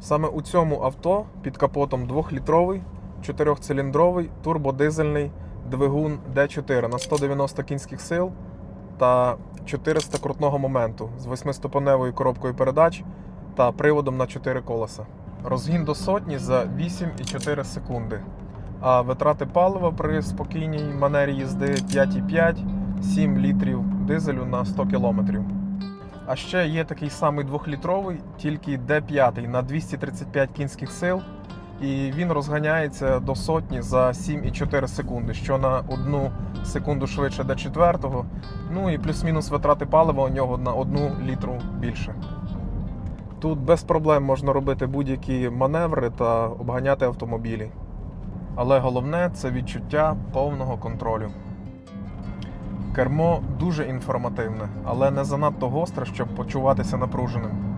Саме у цьому авто під капотом 2-літровий, 4-циліндровий турбодизельний двигун D4 на 190 кінських сил та 400 крутного моменту з 8-ступеневою коробкою передач та приводом на 4 колеса. Розгін до сотні за 8,4 секунди. А витрати палива при спокійній манері їзди 5,5-7 літрів дизелю на 100 кілометрів. А ще є такий самий 2-літровий, тільки D5 на 235 кінських сил, і він розганяється до сотні за 7,4 секунди, що на одну секунду швидше D4. Ну і плюс-мінус витрати палива у нього на 1 літру більше. Тут без проблем можна робити будь-які маневри та обганяти автомобілі. Але головне це відчуття повного контролю. Кермо дуже інформативне, але не занадто гостре, щоб почуватися напруженим.